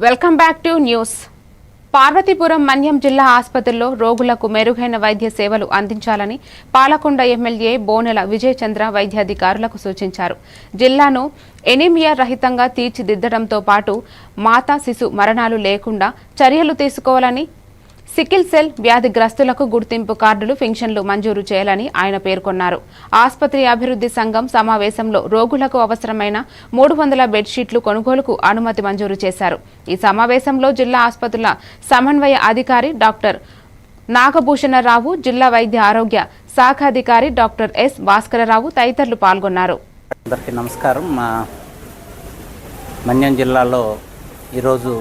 Welcome back to news. Parvathipuram Manyam జిల్లా ఆసుపత్రిలో రోగులకు మెరుగైన వైద్య సేవలు అందించాలని పాలకొండ ఎమ్మెల్యే బోనెల విజయచంద్ర వైద్యాధికారులకు సూచించారు. జిల్లాను ఎనీమియా రహితంగా తీర్చిదిద్దడంతో పాటు మాతా శిశు మరణాలు లేకుండా చర్యలు తీసుకోవాలని సికిల్ సెల్ వ్యాధిగ్రస్తులకు గుర్తింపు కార్డులు పెన్షన్లు మంజూరు చేయాలని ఆయన పేర్కొన్నారు. ఆసుపత్రి అభివృద్ధి సంఘం సమావేశంలో రోగులకు అవసరమైన మూడు వందల బెడ్షీట్లు కొనుగోలుకు అనుమతి మంజూరు చేశారు. ఈ సమావేశంలో జిల్లా ఆసుపత్రుల సమన్వయ అధికారి డాక్టర్ నాగభూషణరావు జిల్లా వైద్య ఆరోగ్య శాఖాధికారి డాక్టర్ ఎస్ భాస్కరరావు తదితరులు పాల్గొన్నారు. అందరికీ నమస్కారం. మన్యం జిల్లాలో ఈరోజు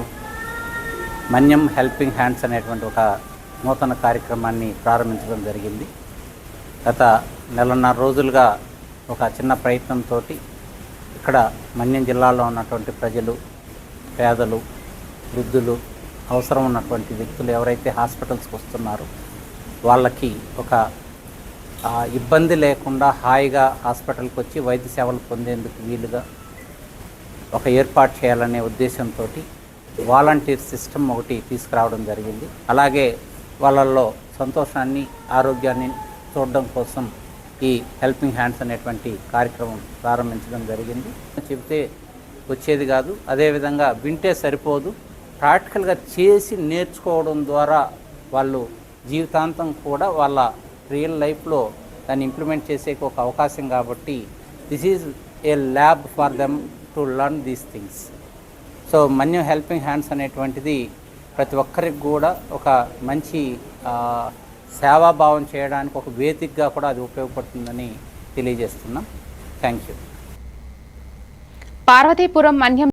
మన్యం హెల్పింగ్ హ్యాండ్స్ అనేటువంటి ఒక నూతన కార్యక్రమాన్ని ప్రారంభించడం జరిగింది. గత నెలన్నర రోజులుగా ఒక చిన్న ప్రయత్నంతో ఇక్కడ మన్యం జిల్లాలో ఉన్నటువంటి ప్రజలు పేదలు వృద్ధులు అవసరం ఉన్నటువంటి వ్యక్తులు ఎవరైతే హాస్పిటల్స్కి వస్తున్నారో వాళ్ళకి ఒక ఇబ్బంది లేకుండా హాయిగా హాస్పిటల్కి వచ్చి వైద్య సేవలు పొందేందుకు వీలుగా ఒక ఏర్పాటు చేయాలనే ఉద్దేశంతో వాలంటీర్ సిస్టమ్ ఒకటి తీసుకురావడం జరిగింది. అలాగే వాళ్ళల్లో సంతోషాన్ని ఆరోగ్యాన్ని చూడడం కోసం ఈ హెల్పింగ్ హ్యాండ్స్ అనేటువంటి కార్యక్రమం ప్రారంభించడం జరిగింది. చెబితే వచ్చేది కాదు. అదేవిధంగా వింటే సరిపోదు. ప్రాక్టికల్గా చేసి నేర్చుకోవడం ద్వారా వాళ్ళు జీవితాంతం కూడా వాళ్ళ రియల్ లైఫ్లో దాన్ని ఇంప్లిమెంట్ చేసే ఒక అవకాశం కాబట్టి this is a lab for them to learn these things. So Manyam helping hands అనేటువంటిది ప్రతి ఒక్కరికి కూడా ఒక మంచి సేవాభావం చేయడానికి ఒక వేదికగా కూడా అది ఉపయోగపడుతుందని తెలియజేస్తున్నాం. Thank you Parvathipuram Manyam